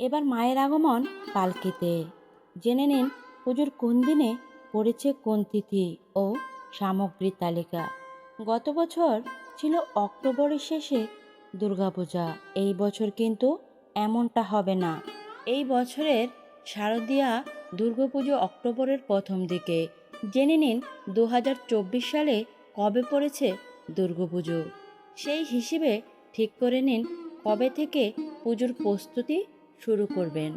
এবার মায়ের আগমন পালকিতে। জেনে নিন পুজোর কোন দিনে পড়েছে কোন তিথি ও সামগ্রীর তালিকা। গত বছর ছিল অক্টোবরের শেষে দুর্গাপূজা। এই বছর কিন্তু এমনটা হবে না। এই বছরের শারদীয়া দুর্গাপুজো অক্টোবরের প্রথম দিকে। জেনে নিন দু হাজার চব্বিশ সালে কবে পড়েছে দুর্গাপুজো। সেই হিসেবে ঠিক করে নিন কবে থেকে পুজোর প্রস্তুতি শুরু করবেন।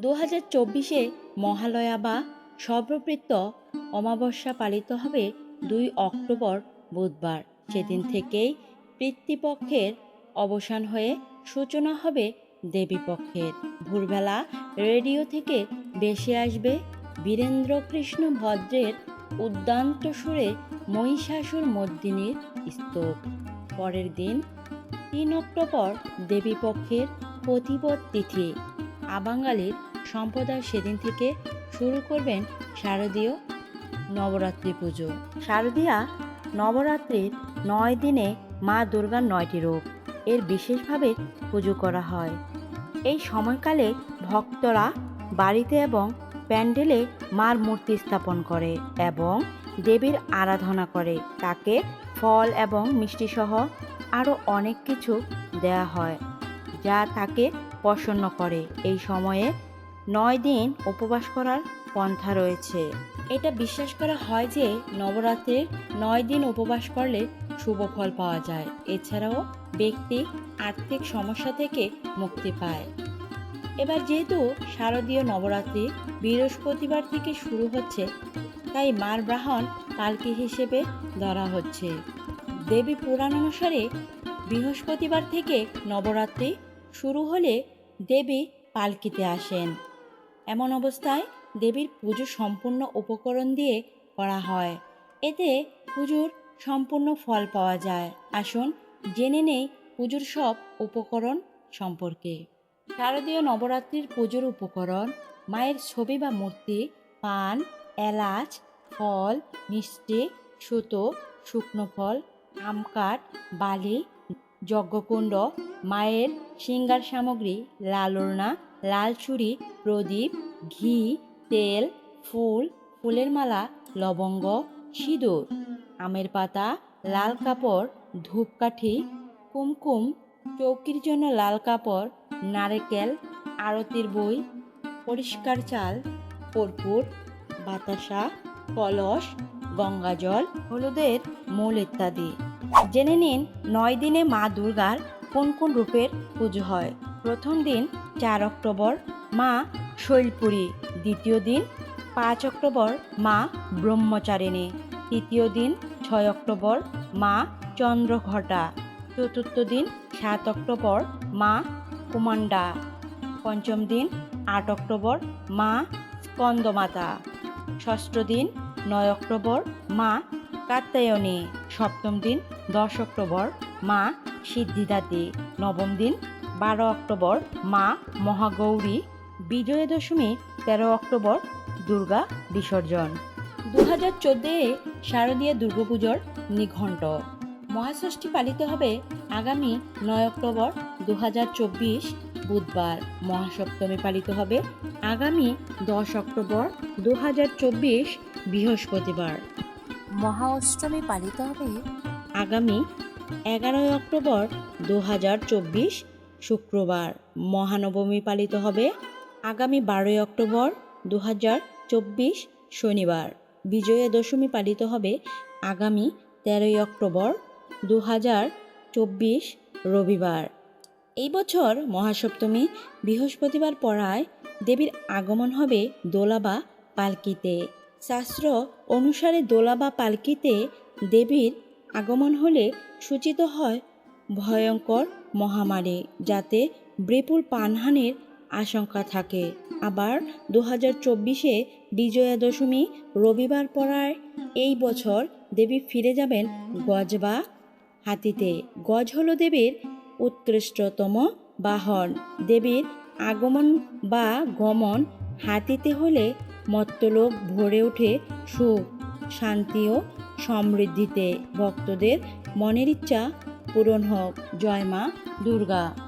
দু হাজার চব্বিশে মহালয়া বা সর্ববৃত্ত অমাবস্যা পালিত হবে দুই অক্টোবর বুধবার। সেদিন থেকেই পিতৃপক্ষের অবসান হয়ে সূচনা হবে দেবীপক্ষের। ভোরবেলা রেডিও থেকে বেশি আসবে বীরেন্দ্র কৃষ্ণ ভদ্রের উদ্দান্ত সুরে মহিষাসুর মর্দিনীর স্তূপ। পরের দিন তিন অক্টোবর দেবীপক্ষের প্রতিপদ তিথি। আবাঙ্গালির সম্প্রদায় সেদিন থেকে শুরু করবেন শারদীয় নবরাত্রি পুজো। শারদীয়া নবরাত্রির নয় দিনে মা দুর্গার নয়টি রূপ। এর বিশেষভাবে পুজো করা হয়। এই সময়কালে ভক্তরা বাড়িতে এবং প্যান্ডেলে মার মূর্তি স্থাপন করে এবং দেবীর আরাধনা করে। তাকে ফল এবং মিষ্টিসহ আরও অনেক কিছু দেয়া হয়। যা তাকে প্রসন্ন করে। এই সময়ে নয় দিন উপবাস করার পন্থা রয়েছে। এটা বিশ্বাস করা হয় যে নবরাত্রির নয় দিন উপবাস করলে শুভ ফল পাওয়া যায়। এছাড়াও ব্যক্তি আর্থিক সমস্যা থেকে মুক্তি পায়। এবার যেহেতু শারদীয় নবরাত্রি বৃহস্পতিবার থেকে শুরু হচ্ছে, তাই মার ব্রাহ্মণ পালকি হিসেবে ধরা হচ্ছে। দেবী পুরাণ অনুসারে বৃহস্পতিবার থেকে নবরাত্রি শুরু হলে দেবী পালকিতে আসেন। এমন অবস্থায় দেবীর পুজো সম্পূর্ণ উপকরণ দিয়ে করা হয়। এতে পুজোর সম্পূর্ণ ফল পাওয়া যায়। আসুন জেনে নেই পুজোর সব উপকরণ সম্পর্কে। শারদীয় নবরাত্রির পুজোর উপকরণ মায়ের ছবি বা মূর্তি, পান, এলাচ, ফল, মিষ্টি, সুতো, শুকনো ফল, আমকাঠ, বালি যজ্ঞকুণ্ড, মায়ের শৃঙ্গার সামগ্রী, লাল ওড়না, লাল প্রদীপ, ঘি, তেল, ফুল, ফুলের মালা, লবঙ্গ, সিঁদুর, আমের পাতা, লাল কাপড়, ধূপকাঠি, কুমকুম, চৌকির জন্য লাল কাপড়, নারকেল, আরতির বই, পরিষ্কার চাল, কর্পূর, বাতাসা, কলস, গঙ্গাজল, হলুদের মূল ইত্যাদি। জেনে নিন নয় দিনে মা দুর্গার কোন কোন রূপের পুজো হয়। প্রথম দিন চার অক্টোবর, মা শৈলপুরী। দ্বিতীয় দিন পাঁচ অক্টোবর, মা ব্রহ্মচারিণী। তৃতীয় দিন ছয় অক্টোবর, মা চন্দ্রঘটা। চতুর্থ দিন সাত অক্টোবর, মা কুমান্ডা পঞ্চম দিন আট অক্টোবর, মা স্কন্দমাতা। ষষ্ঠ দিন নয় অক্টোবর, মা কাত্যায়নী, সপ্তম দিন, দশ অক্টোবর, মা সিদ্ধিদাতি, নবম দিন, বারো অক্টোবর, মা মহাগৌরী বিজয়া দশমী তেরো অক্টোবর, দুর্গা বিসর্জন। দু হাজার চোদ্দে শারদীয় দুর্গাপুজোর নিঘণ্ট। মহাষষ্ঠী পালিত হবে আগামী নয় অক্টোবর দু হাজার চব্বিশ, বুধবার। মহাসপ্তমী পালিত হবে আগামী দশ অক্টোবর দু হাজার চব্বিশ, বৃহস্পতিবার। মহা অষ্টমী পালিত হবে আগামী এগারোই অক্টোবর দু হাজার চব্বিশ শুক্রবার। মহানবমী পালিত হবে আগামী বারোই অক্টোবর দু হাজার চব্বিশ শনিবার। বিজয়া দশমী পালিত হবে আগামী তেরোই অক্টোবর দু হাজার চব্বিশ রবিবার। এই বছর মহাসপ্তমী বৃহস্পতিবার পড়ায় দেবীর আগমন হবে দোলা বা পালকিতে। শাস্ত্র অনুসারে দোলা বা পালকিতে দেবীর আগমন হলে সূচিত হয় ভয়ঙ্কর মহামারী, যাতে বিপুল পানহানির আশঙ্কা থাকে। আবার দু হাজার চব্বিশে বিজয়া দশমী রবিবার পড়ায় এই বছর দেবী ফিরে যাবেন গজ বা হাতিতে। গজ হল দেবীর উৎকৃষ্টতম বাহন। দেবীর আগমন বা গমন হাতিতে হলে মত্তলোক ভরে ওঠে সুখ, শান্তি ও সমৃদ্ধিতে। ভক্তদের মনের ইচ্ছা পূরণ হোক। জয় মা দুর্গা।